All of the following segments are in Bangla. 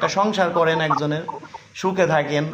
একটা সংসার করেন একজনের সুখে থাকেন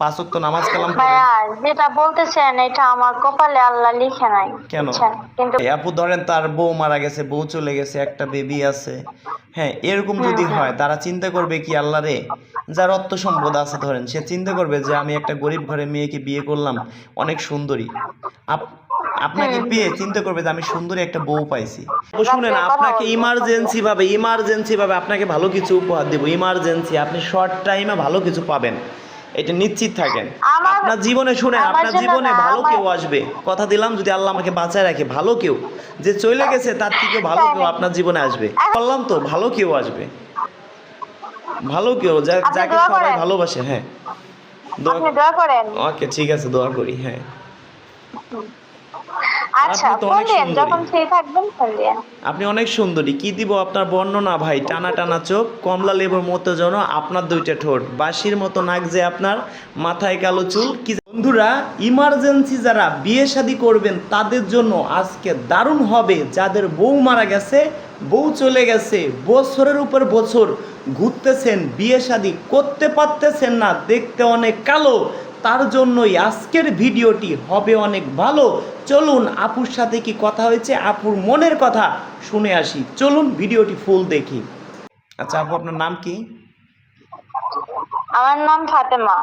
পাঁচক্ত নামাজ কালাম পড়েন। যেটা বলতেছেন এটা আমার কপালে আল্লাহ লিখে নাই। কেন? কিন্তু আপু ধরেন তার বউ মারা গেছে বউ চলে গেছে একটা বেবি আছে। হ্যাঁ এরকম যদি হয় তারা চিন্তা করবে কি আল্লাহ রে যার অর্থ সম্পদ আছে ধরেন সে চিন্তা করবে যে আমি একটা গরিব ঘরে মেয়েকে বিয়ে করলাম অনেক সুন্দরী। আপনাকে পেয়ে চিন্তা করবে যে আমি সুন্দরী একটা বউ পাইছি। শুনেন আপনাকে ইমার্জেন্সি ভাবে ইমার্জেন্সি ভাবে আপনাকে ভালো কিছু উপহার দেবো। ইমার্জেন্সি আপনি শর্ট টাইমে ভালো কিছু পাবেন। এটা নিশ্চিত থাকেন। আপনার জীবনে শুনে আপনার জীবনে ভালো কেউ আসবে। কথা দিলাম যদি আল্লাহ আমাকে বাঁচায় রাখে ভালো কেউ। যে চলে গেছে তার থেকে ভালো কেউ আপনার জীবনে আসবে। বললাম তো ভালো কেউ আসবে। ভালো কেউ যাকে সবাই ভালোবাসে হ্যাঁ। আপনি দোয়া করেন। ওকে ঠিক আছে দোয়া করি হ্যাঁ। আচ্ছা আপনি ফোন অনেক সুন্দরী। যখন ফ্রি থাকবেন ফোন দিন। আপনি অনেক সুন্দরী। কি দিব আপনার বর্ণনা ভাই টানা টানা চোখ কমলা লেবুর মতো যেন আপনার দুইটা ঠোঁট। বাঁশির মতো নাক যে আপনার মাথায় কালো চুল। কি বন্ধুরা ইমার্জেন্সি যারা বিয়ে শাদী করবেন তাদের জন্য আজকে দারুণ হবে। যাদের বউ মারা গেছে বউ চলে গেছে বছরের উপর বছর ঘুরতেছেন বিয়ে শাদী করতে পারতেছেন না দেখতে অনেক কালো। তার জন্যই আজকের ভিডিওটি হবে অনেক ভালো। চলুন আপুর সাথে কি কথা হয়েছে? আপুর মনের কথা শুনে আসি। চলুন ভিডিওটি ফুল দেখি। আচ্ছা আপু আপনার নাম কি? আমার নাম ফাতেমা।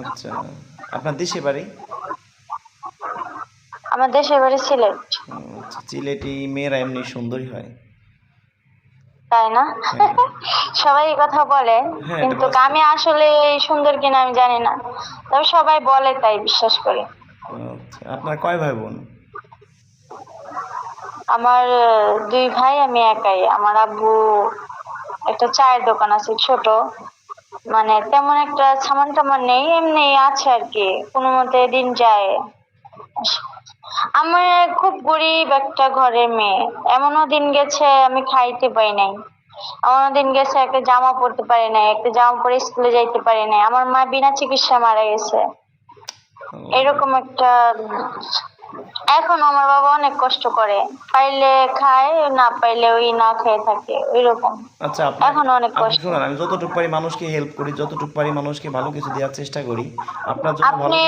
আচ্ছা আপনার দেশে বাড়ি? আমার দেশের বাড়ি সিলেট। আচ্ছা চিলেটি মেয়েরা এমনি সুন্দরী হয়। তাই না? হ্যাঁ। সবাই এই কথা বলে হ্যাঁ, কিন্তু আমি আসলে সুন্দর কিনা আমি জানি না। তবে সবাই বলে তাই বিশ্বাস করি। আচ্ছা আপনার কয় ভাই বোন আমার দুই ভাই আমি একাই। আমার আব্বু একটা চায়ের দোকান আছে ছোট। মানে তেমন একটা সামান টামান নেই এমনি আছে আর কি। কোনো মতে দিন যায়। আমার খুব গরিব একটা ঘরের মেয়ে। এমনও দিন গেছে আমি খাইতে পাই নাই। এমনও দিন গেছে একটা জামা পরতে পারি নাই একটা জামা পরে স্কুলে যাইতে পারি নাই। আমার মা বিনা চিকিৎসা মারা গেছে। এরকম একটা এখন আমার বাবা অনেক কষ্ট করে। পাইলে খায় না পাইলে ওই না খেয়ে থাকে ওইরকম। আচ্ছা এখন অনেক কষ্ট। শুনুন আমি যতটুকু পারি মানুষকে হেল্প করি যতটুকু পারি মানুষকে ভালো কিছু দেওয়ার চেষ্টা করি। আপনার জন্য আপনি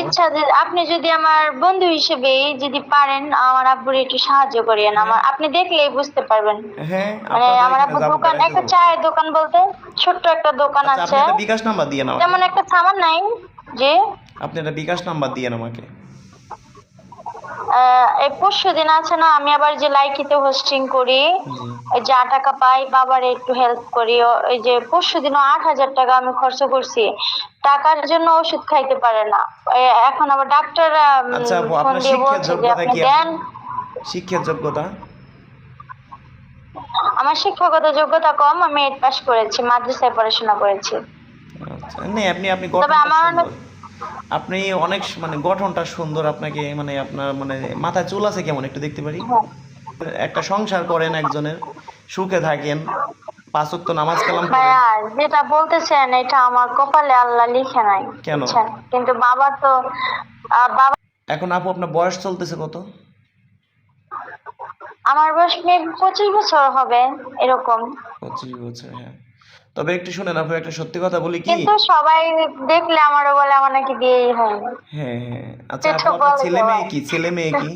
ইচ্ছা আপনি যদি আমার বন্ধু হিসেবে যদি পারেন আমার আব্বুর একটু সাহায্য করিয়েন আমার আপনি দেখলেই বুঝতে পারবেন। হ্যাঁ মানে আমার আব্বুর দোকান একটা চায়ের দোকান বলতে ছোট্ট একটা দোকান আচ্ছা, আছে। বিকাশ নাম্বার দিয়ে আমাকে। যেমন একটা সামান নাই যে আপনি একটা বিকাশ নাম্বার দিয়ে আমাকে। এই পরশু দিন আছে না আমি আবার যে লাইকিতে হোস্টিং করি যা টাকা পাই বাবার একটু হেল্প করি ও- এই যে পরশু দিনও আট হাজার টাকা আমি খরচ করছি টাকার জন্য ওষুধ খাইতে পারে না। এখন আবার ডাক্তার আচ্ছা আপু, ফোন দিয়ে শিক্ষার বলছে যে যোগ্যতা আপনি দেন। শিক্ষার যোগ্যতা? আমার শিক্ষাগত যোগ্যতা কম আমি এইট পাস করেছি মাদ্রাসায় পড়াশোনা করেছি। আচ্ছা আপনি আপনি তবে আমার। আপনি অনেক মানে গঠনটা সুন্দর আপনাকে মানে আপনার মানে মাথায় চুল আছে কেমন একটু দেখতে পারি? হ্যাঁ। একটা সংসার করেন একজনের সুখে থাকেন নামাজ কালাম যেটা বলতেছেন এটা আমার কপালে আল্লাহ লিখে নাই। কেন? কিন্তু বাবা তো বাবা এখন আপু আপনার বয়স চলতেছে কত? আমার বয়স maybe পঁচিশ বছর হবে এরকম। পঁচিশ বছর হ্যাঁ। তবে একটু শুনেন আপু একটা সত্যি কথা বলি কি? কিন্তু সবাই দেখলে আমারও বলে আমার নাকি বিয়েই হয়নি হ্যাঁ হ্যাঁ। আচ্ছা আপনার ছেলে মেয়ে কি? ছেলে মেয়ে কি?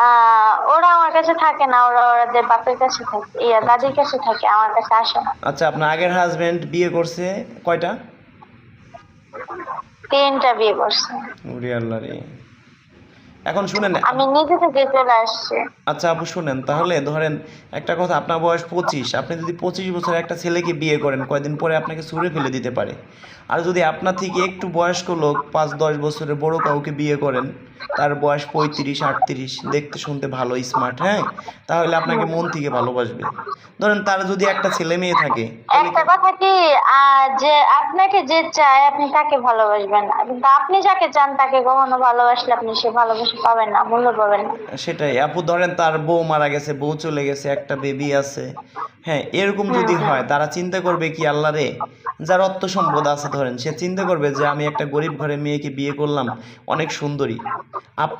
আহ, ওরা আমার কাছে থাকে না ওরা ওদের বাপের কাছে থাকে ইয়া দাদির কাছে থাকে আমার কাছে আসে না। আচ্ছা আপনার আগের হাজবেন্ড বিয়ে করছে কয়টা? তিনটা বিয়ে করছে। ওরে আল্লাহ রে। এখন শুনেন আমি নিজে থেকে চলে আসছি। আচ্ছা আপু শুনেন। তাহলে ধরেন একটা কথা আপনার বয়স পঁচিশ। আপনি যদি পঁচিশ বছর একটা ছেলেকে বিয়ে করেন কয়দিন পরে আপনাকে ছুঁড়ে ফেলে দিতে পারে? আর যদি আপনার থেকে একটু বয়স্ক লোক পাঁচ দশ বছরের বড় কাউকে বিয়ে করেন তার বয়স পঁয়ত্রিশ আটত্রিশ। দেখতে শুনতে ভালো স্মার্ট হ্যাঁ? তাহলে আপনাকে মন থেকে ভালোবাসবে। ধরেন তার যদি একটা ছেলে মেয়ে থাকে একটা কথা কি যে আপনাকে যে চায় আপনি তাকে ভালোবাসবেন। কিন্তু আপনি যাকে চান তাকে কখনো ভালোবাসলে আপনি সে ভালোবাসা পাবেন না মূল্য পাবেন না। সেটাই। আপু ধরেন তার বউ মারা গেছে বউ চলে গেছে একটা বেবি আছে। হ্যাঁ এরকম যদি হয় তারা চিন্তা করবে কি আল্লাহ রে যার অর্থ সম্পদ আছে ধরেন সে চিন্তা করবে যে আমি একটা গরিব ঘরে মেয়েকে বিয়ে করলাম অনেক সুন্দরী। আপ-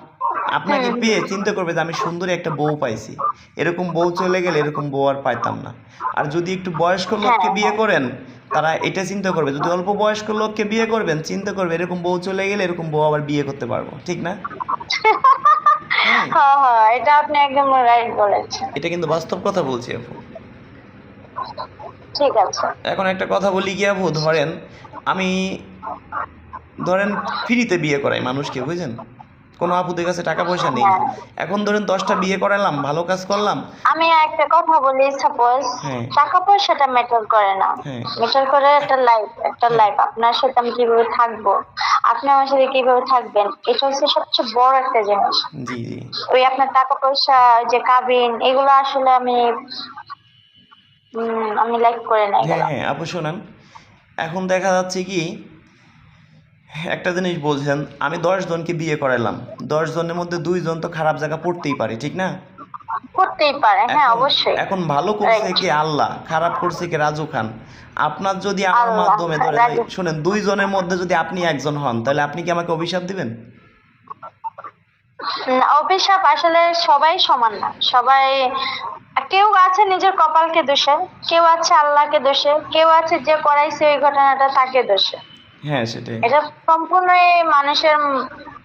আপনাকে পেয়ে চিন্তা করবে যে আমি সুন্দরী একটা বউ পাইছি। এরকম বউ চলে গেলে এরকম বউ আর পাইতাম না। আর যদি একটু বয়স্ক লোককে হ্যাঁ, বিয়ে করেন তারা এটা চিন্তা করবে যদি অল্প বয়স্ক লোককে বিয়ে করবেন চিন্তা করবে এরকম বউ চলে গেলে এরকম বউ আবার বিয়ে করতে পারব ঠিক না? হ্যাঁ, হ্যাঁ হ্যাঁ এটা আপনি একদম রাইট বলেছেন। এটা কিন্তু বাস্তব কথা বলছি আপু। ঠিক আছে। এখন একটা কথা বলি কি আপু? ধরেন আমি ধরেন ফ্রিতে বিয়ে করাই মানুষকে বুঝছেন? কোনো আপুদের কাছে টাকা পয়সা নেই। হ্যাঁ। এখন ধরেন দশটা বিয়ে করালাম ভালো কাজ করলাম। আমি একটা কথা বলি সাপোজ হ্যাঁ। টাকা পয়সাটা ম্যাটার করে না। হ্যাঁ। ম্যাটার করে একটা লাইফ একটা লাইফ আপনার সাথে আমি কীভাবে থাকব? আপনি আমার সাথে কীভাবে থাকবেন? এটা হচ্ছে সবচেয়ে বড় একটা জিনিস। জি জি। ওই আপনার টাকা পয়সা যে কাবিন এগুলো আসলে আমি আমি লাইক করে নাই। হ্যাঁ হ্যাঁ আপু শোনেন। এখন দেখা যাচ্ছে কি একটা জিনিস বলছেন আমি দশ জনকে বিয়ে করালাম দশ জনের মধ্যে দুইজন তো খারাপ জায়গা পড়তেই পারে ঠিক না? করতেই পারে হ্যাঁ অবশ্যই। এখন ভালো করছে. কি আল্লাহ খারাপ করছে কি রাজু খান। আপনার যদি আমার মাধ্যমে ধরে। শুনেন দুইজনের মধ্যে যদি আপনি একজন হন তাহলে আপনি কি আমাকে অভিশাপ দিবেন? অভিশাপ আসলে সবাই সমান না। সবাই কেউ আছে নিজের কপালকে দোষে কেউ আছে আল্লাহকে দোষে কেউ আছে যে করাইছে ওই ঘটনাটা তাকে দোষে। হ্যাঁ সেটাই। এটা সম্পূর্ণই মানুষের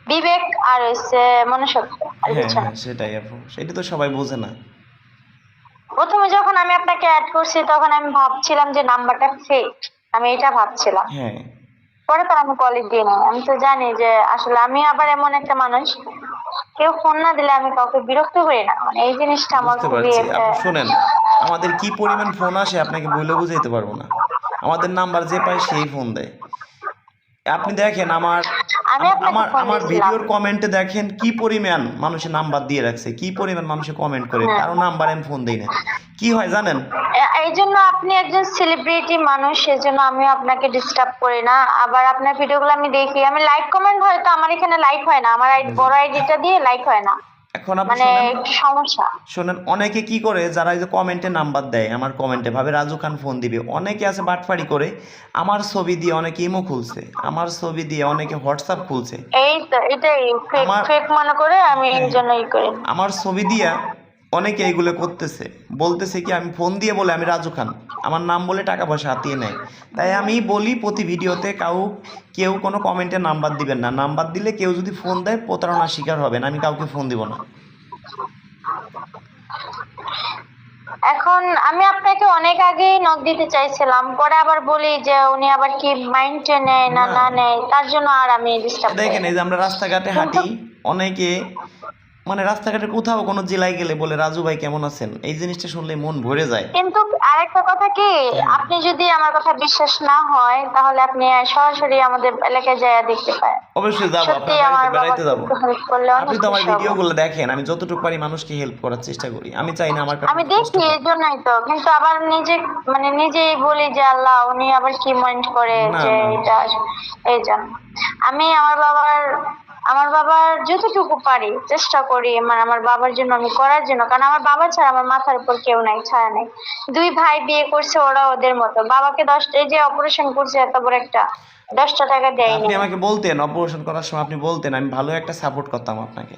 বিবেক আর হচ্ছে মনুষ্যত্ব হ্যাঁ। হ্যাঁ সেটাই আপু। সেটা তো সবাই বোঝে না। প্রথমে যখন আমি আপনাকে অ্যাড করছি তখন আমি ভাবছিলাম যে নাম্বারটা ফেক আমি এটা ভাবছিলাম। হ্যাঁ। পরে তো আমি কলেজ দিই আমি তো জানি যে আসলে আমি আবার এমন একটা মানুষ। কেউ ফোন না দিলে আমি কাউকে বিরক্ত করি না। মানে এই জিনিসটা আমার খুবই শোনেন আমাদের কি পরিমাণ ফোন আসে আপনাকে বলে বুঝাইতে পারব না। আমাদের নাম্বার যে পায় সেই ফোন দেয়। আপনি দেখেন আমার আমি আমার আমার ভিডিওর কমেন্টে দেখেন কি পরিমাণ মানুষের নাম্বার দিয়ে রাখছে কি পরিমাণ মানুষে কমেন্ট করে। হ্যাঁ। কারও নাম্বার আমি ফোন দেই না। কি হয় জানেন? এই জন্য আপনি একজন সেলিব্রিটি মানুষ সেজন্য আমি আপনাকে ডিস্টার্ব করি না। আবার আপনার ভিডিওগুলো আমি দেখি আমি লাইক কমেন্ট হয়তো আমার এখানে লাইক হয় না আমার বড় আইডিটা দিয়ে লাইক হয় না। এখন আপনি মানে সমস্যা। শোনেন অনেকে কি করে যারা এই যে কমেন্টে নাম্বার দেয় আমার কমেন্টে ভাবে রাজু খান ফোন দিবে। অনেকে আছে বাটফাড়ি করে আমার ছবি দিয়ে অনেকে ইমো খুলছে আমার ছবি দিয়ে অনেকে হোয়াটসঅ্যাপ খুলছে। এই তো এটাই ফেক ফেক মনে করে আমি এই হ্যাঁ। জন্য ই করি। আমার ছবি দিয়া অনেকে এইগুলো করতেছে। বলতেছে কি আমি ফোন দিয়ে বলে আমি রাজু খান। আমার নাম বলে টাকা পয়সা হাতিয়ে নেয়। তাই আমি বলি প্রতি ভিডিওতে কাউ কেউ কোনো কমেন্টে নাম্বার দিবেন না। নাম্বার দিলে কেউ যদি ফোন দেয় প্রতারণার শিকার হবেন। আমি কাউকে ফোন দিব না। এখন আমি আপনাকে অনেক আগেই নক দিতে চাইছিলাম। পরে আবার বলি যে উনি আবার কি মাইন্ডে নেয় না না। নেয় তার জন্য আর আমি ডিস্টার্ব দেখেন এই যে আমরা রাস্তাঘাটে হাঁটি অনেকে মানে রাস্তাঘাটে কোথাও কোনো জেলায় গেলে বলে রাজু ভাই কেমন আছেন? এই জিনিসটা শুনলে মন ভরে যায়। কিন্তু আরেকটা কথা কি আপনি যদি আমার কথা বিশ্বাস না হয় তাহলে আপনি সরাসরি আমাদের এলাকায় যায় দেখতে পারেন। অবশ্যই যাব আপনার বাড়িতে বেড়াইতে যাব। আপনি তো আমার ভিডিওগুলো দেখেন আমি যতটুকু পারি মানুষকে হেল্প করার চেষ্টা করি। আমি চাই না আমার আমি দেখি। এই জন্যই তো। কিন্তু আবার নিজে মানে নিজেই বলি যে আল্লাহ উনি আবার কি মাইন্ড করে যে এটা এই জন্য। আমি আমার বাবার আমার বাবার যতটুকু পারি চেষ্টা করি মানে আমার বাবার জন্য আমি করার জন্য। কারণ আমার বাবা ছাড়া আমার মাথার উপর কেউ নাই ছাড়া নাই। দুই ভাই বিয়ে করছে ওরা ওদের মতো। বাবাকে দশটা এই যে অপারেশন করছে, এত বড় একটা দশটা টাকা দেয়নি। আপনি আমাকে বলতেন অপারেশন করার সময় আপনি বলতেন আমি ভালো একটা সাপোর্ট করতাম আপনাকে।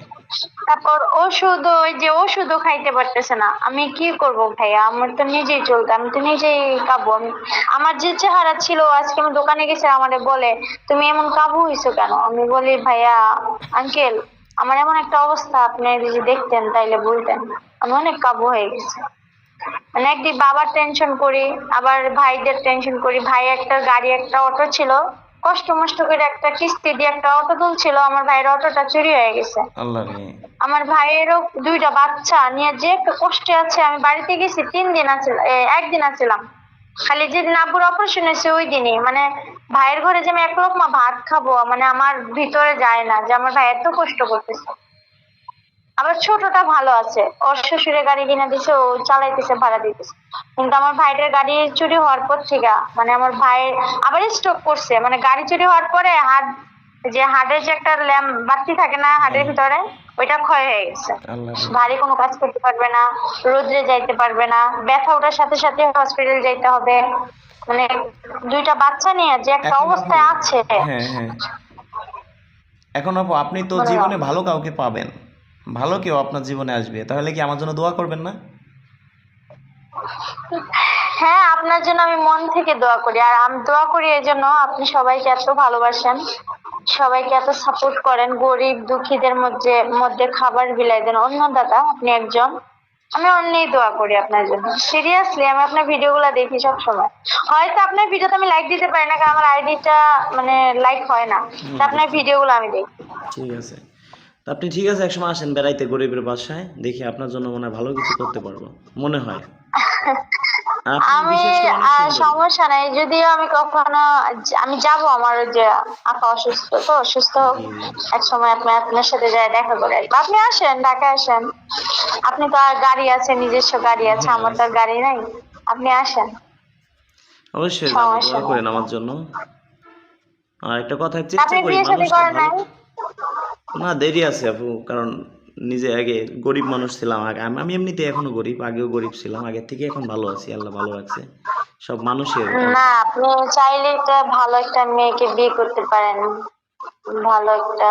তারপর ওষুধ ওই যে ওষুধও খাইতে পারতেছে না। আমি কি করব ভাইয়া? আমার তো নিজেই চলতে আমি তো নিজেই কাবু। আমি আমার যে চেহারা ছিল আজকে আমি দোকানে গেছে আমারে বলে তুমি এমন কাবু হইছো কেন? আমি বলি ভাইয়া আঙ্কেল আমার এমন একটা অবস্থা আপনি যদি দেখতেন তাইলে বলতেন। আমি অনেক কাবু হয়ে গেছি। মানে একদিক বাবার টেনশন করি আবার ভাইদের টেনশন করি। ভাই একটা গাড়ি একটা অটো ছিল। কষ্ট মষ্ট করে একটা কিস্তি দিয়ে একটা অটো তুলছিল। আমার ভাইয়ের অটোটা চুরি হয়ে গেছে। আমার ভাইয়েরও দুইটা বাচ্চা নিয়ে যে একটু কষ্টে আছে আমি বাড়িতে গেছি তিন দিন আছিলাম একদিন আছিলাম। খালি যেদিন আব্বুর অপারেশন হয়েছে ওই দিনই। মানে ভাইয়ের ঘরে যে আমি এক লোকমা ভাত খাব মানে আমার ভিতরে যায় না যে আমার ভাই এত কষ্ট করতেছে। আবার ছোটটা ভালো আছে। ওর শ্বশুরের গাড়ি কিনে দিছে ও চালাইতেছে ভাড়া দিতেছে। কিন্তু আমার ভাইটার গাড়ি চুরি হওয়ার পর থেকে মানে আমার ভাই আবার স্ট্রোক করছে। মানে গাড়ি চুরি হওয়ার পরে হাত যে হাটের যে একটা ল্যাম্প বাতি থাকে না হাটের ভিতরে ওইটা ক্ষয় হয়ে গেছে। ভারী কোনো কাজ করতে পারবে না রোদ্রে যাইতে পারবে না ব্যথা ওঠার সাথে সাথে হসপিটাল যাইতে হবে। মানে দুইটা বাচ্চা নিয়ে যে একটা অবস্থায় আছে। হ্যাঁ হ্যাঁ। এখন আপু আপনি তো জীবনে ভালো কাউকে পাবেন। ভালো কেউ আপনার জীবনে আসবে তাহলে কি আমার জন্য দোয়া করবেন না? হ্যাঁ আপনার জন্য আমি মন থেকে দোয়া করি আর আমি দোয়া করি এই জন্য আপনি সবাইকে এত ভালোবাসেন সবাইকে এত সাপোর্ট করেন গরিব দুঃখীদের মধ্যে মধ্যে খাবার বিলাই দেন। অন্য দাদা আপনি একজন আমি অন্যই দোয়া করি আপনার জন্য। সিরিয়াসলি আমি আপনার ভিডিওগুলো দেখি সব সময়। হয়তো আপনার ভিডিওতে আমি লাইক দিতে পারি না কারণ আমার আইডিটা মানে লাইক হয় না। তা আপনার ভিডিওগুলো আমি দেখি। ঠিক আছে। তা আপনি ঠিক আছে একসময় আসেন বেড়াইতে গরিবের বাসায় দেখি আপনার জন্য মনে হয় ভালো কিছু করতে পারব। মনে হয়। আমি। সমস্যা নাই যদিও আমি কখনো আমি যাব আমার যে আপা অসুস্থ তো সুস্থ হোক জি, জি। এক সময় আপনি আপনার সাথে যাই দেখা করে আপনি আসেন ঢাকা আসেন। আপনি তো আর গাড়ি আছে নিজস্ব গাড়ি আছে হ্যাঁ, আমার তো আর গাড়ি নাই। আপনি আসেন। অবশ্যই সমস্যা দোয়া। করেন আমার জন্য। আর একটা কথা চেষ্টা করি বিয়ে না দেরি আছে আপু কারণ নিজে আগে গরিব মানুষ ছিলাম আগে। আমি আমি এমনিতে এখনও গরিব আগেও গরিব ছিলাম আগের থেকে এখন ভালো আছি আল্লাহ ভালো রাখছে। সব মানুষের না আপনি চাইলে একটা ভালো একটা মেয়েকে বিয়ে করতে পারেন ভালো একটা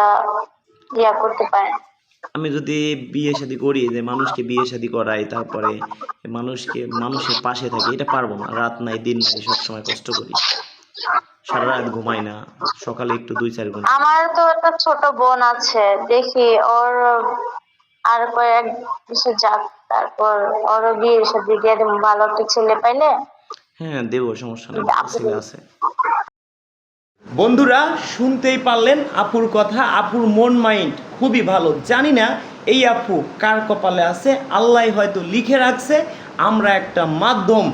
ইয়া করতে পারেন। আমি যদি বিয়ে শাদী করি যে মানুষকে বিয়ে শাদী করাই তারপরে মানুষকে মানুষের পাশে থাকি এটা পারব না। রাত নাই দিন নাই সবসময় কষ্ট করি। সারা রাত ঘুমাই না। সকালে একটু দুই চার ঘণ্টা আমার তো একটা ছোট বোন আছে দেখি ওর আর কয়েক বছর যাক তারপর ওরও বিয়ে সাথে দিয়ে ভালো একটা ছেলে পাইলে। হ্যাঁ দেবো সমস্যা নেই ছেলে আছে। বন্ধুরা শুনতেই পারলেন আপুর কথা আপুর মন মাইন্ড খুবই ভালো। জানি না এই আপু কার কপালে আছে আল্লাহ হয়তো লিখে রাখছে আমরা একটা মাধ্যম।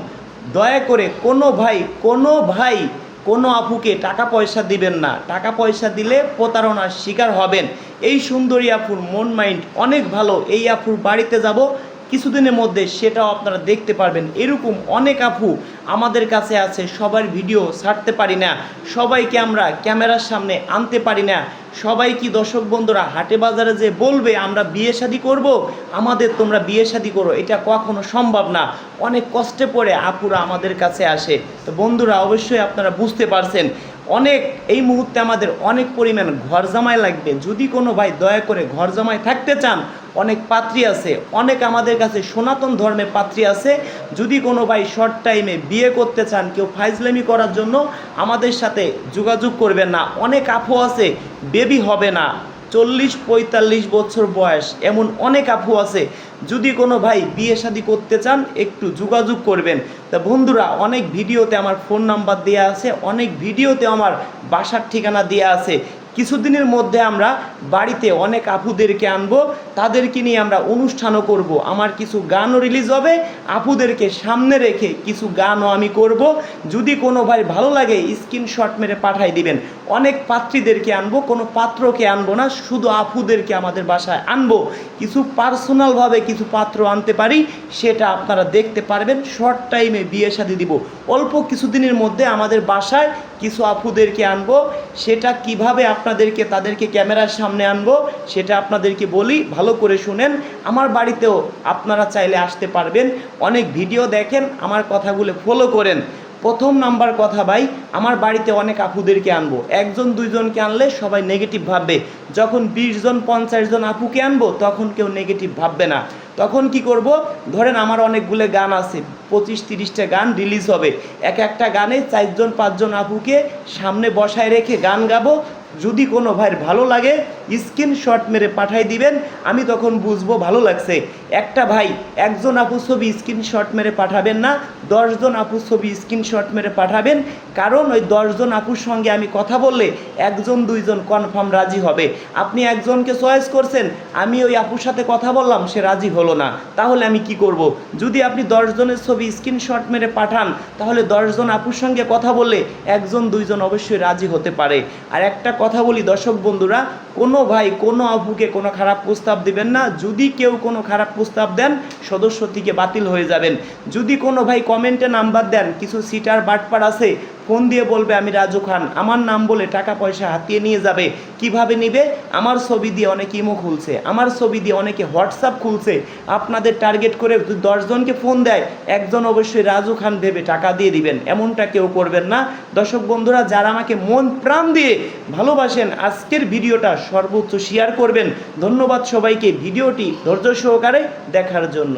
দয়া করে কোনো ভাই কোনো ভাই কোনো আপুকে টাকা পয়সা দিবেন না। টাকা পয়সা দিলে প্রতারণার শিকার হবেন। এই সুন্দরী আপুর মন মাইন্ড অনেক ভালো। এই আপুর বাড়িতে যাব কিছুদিনের মধ্যে সেটাও আপনারা দেখতে পারবেন। এরকম অনেক আপু আমাদের কাছে আছে, সবার ভিডিও ছাড়তে পারি না, সবাইকে আমরা ক্যামেরার সামনে আনতে পারি না। সবাই কি দর্শক বন্ধুরা, হাটে বাজারে যে বলবে, আমরা বিয়ে শাদি করব? আমাদের তোমরা বিয়ে শাদি করো, এটা কখনো সম্ভব না। অনেক কষ্টে পড়ে আপুরা আমাদের কাছে আসে। তো বন্ধুরা, অবশ্যই আপনারা বুঝতে পারছেন অনেক, এই মুহূর্তে আমাদের অনেক পরিমাণ ঘর জামাই লাগবে। যদি কোনো ভাই দয়া করে ঘর জামাই থাকতে চান, অনেক পাত্রী আছে, অনেক আমাদের কাছে সনাতন ধর্মের পাত্রী আছে। যদি কোনো ভাই শর্ট টাইমে বিয়ে করতে চান, কেউ ফাইজলামি করার জন্য আমাদের সাথে যোগাযোগ করবেন না। অনেক আফো আছে বেবি হবে না। চল্লিশ পঁয়তাল্লিশ বছর বয়স। এমন অনেক আপু আছে, যদি কোনো ভাই বিয়ে শাদি করতে চান, একটু যোগাযোগ করবেন। তা বন্ধুরা, অনেক ভিডিওতে আমার ফোন নাম্বার দেওয়া আছে, অনেক ভিডিওতে আমার বাসার ঠিকানা দেওয়া আছে। কিছুদিনের মধ্যে আমরা বাড়িতে অনেক আপুদেরকে আনব, তাদেরকে নিয়ে আমরা অনুষ্ঠানও করব। আমার কিছু গানও রিলিজ হবে, আপুদেরকে সামনে রেখে কিছু গানও আমি করব। যদি কোনো ভাই ভালো লাগে স্ক্রিনশট মেরে পাঠাই দিবেন। অনেক পাত্রীদেরকে আনব, কোনো পাত্রকে আনব না, শুধু আপুদেরকে আমাদের বাসায় আনব। কিছু পার্সোনালভাবে কিছু পাত্র আনতে পারি, সেটা আপনারা দেখতে পারবেন। শর্ট টাইমে বিয়ে শাদি দিব। অল্প কিছুদিনের মধ্যে আমাদের বাসায় কিছু আপুদেরকে আনব, সেটা কীভাবে আপনাদেরকে, তাদেরকে ক্যামেরার সামনে আনব, সেটা আপনাদেরকে বলি, ভালো করে শুনেন। আমার বাড়িতেও আপনারা চাইলে আসতে পারবেন। অনেক ভিডিও দেখেন, আমার কথাগুলো ফলো করেন। প্রথম নাম্বার কথা ভাই, আমার বাড়িতে অনেক আপুদেরকে আনব। একজন, দুইজনকে আনলে সবাই নেগেটিভ ভাববে। যখন বিশ জন, পঞ্চাশ জন আপুকে আনব, তখন কেউ নেগেটিভ ভাববে না। তখন কি করব? ধরেন আমার অনেকগুলো গান আছে, পঁচিশ, তিরিশটা গান রিলিজ হবে। এক একটা গানে চারজন, পাঁচজন আপুকে সামনে বসায় রেখে গান গাবো যদি কোনো ভাইয়ের ভালো লাগে স্ক্রিনশট মেরে পাঠাই দিবেন, আমি তখন বুঝব ভালো লাগছে। একটা ভাই একজন আপু ছবি স্ক্রিনশট মেরে পাঠাবেন না, দশজন আপু ছবি স্ক্রিনশট মেরে পাঠাবেন, কারণ ওই দশজন আপুর সঙ্গে আমি কথা বললে একজন, দুইজন কনফার্ম রাজি হবে। আপনি একজনকে চয়েস করছেন, আমি ওই আপুর সাথে কথা বললাম, সে রাজি হলো না। তাহলে আমি কি করব? যদি আপনি দশজনের ছবি স্ক্রিনশট মেরে পাঠান, তাহলে দশজন আপুর সঙ্গে কথা বললে একজন, দুইজন অবশ্যই রাজি হতে পারে। আর একটা কথা বলি দর্শক বন্ধুরা কোনো ভাই, কোনো আপুকে কোনো খারাপ প্রস্তাব দিবেন না। যদি কেউ কোনো খারাপ প্রস্তাব দেন, সদস্য থেকে বাতিল হয়ে যাবেন। যদি কোনো ভাই কমেন্টে নাম্বার দেন, কিছু সিটার বাটপার আছে, ফোন দিয়ে বলবে, আমি রাজু খান, আমার নাম বলে টাকা পয়সা হাতিয়ে নিয়ে যাবে, কীভাবে নিবে? আমার ছবি দিয়ে অনেকে ইমো খুলছে, আমার ছবি দিয়ে অনেকে হোয়াটসঅ্যাপ খুলছে। আপনাদের টার্গেট করে দশজনকে ফোন দেয়, একজন অবশ্যই রাজু খান ভেবে টাকা দিয়ে দিবেন। এমনটা কেউ করবেন না। দর্শক বন্ধুরা, যারা আমাকে মন প্রাণ দিয়ে ভালোবাসেন, আজকের ভিডিওটা সর্বোচ্চ শেয়ার করবেন। ধন্যবাদ সবাইকে। ভিডিওটি ধৈর্য সহকারে দেখার জন্য।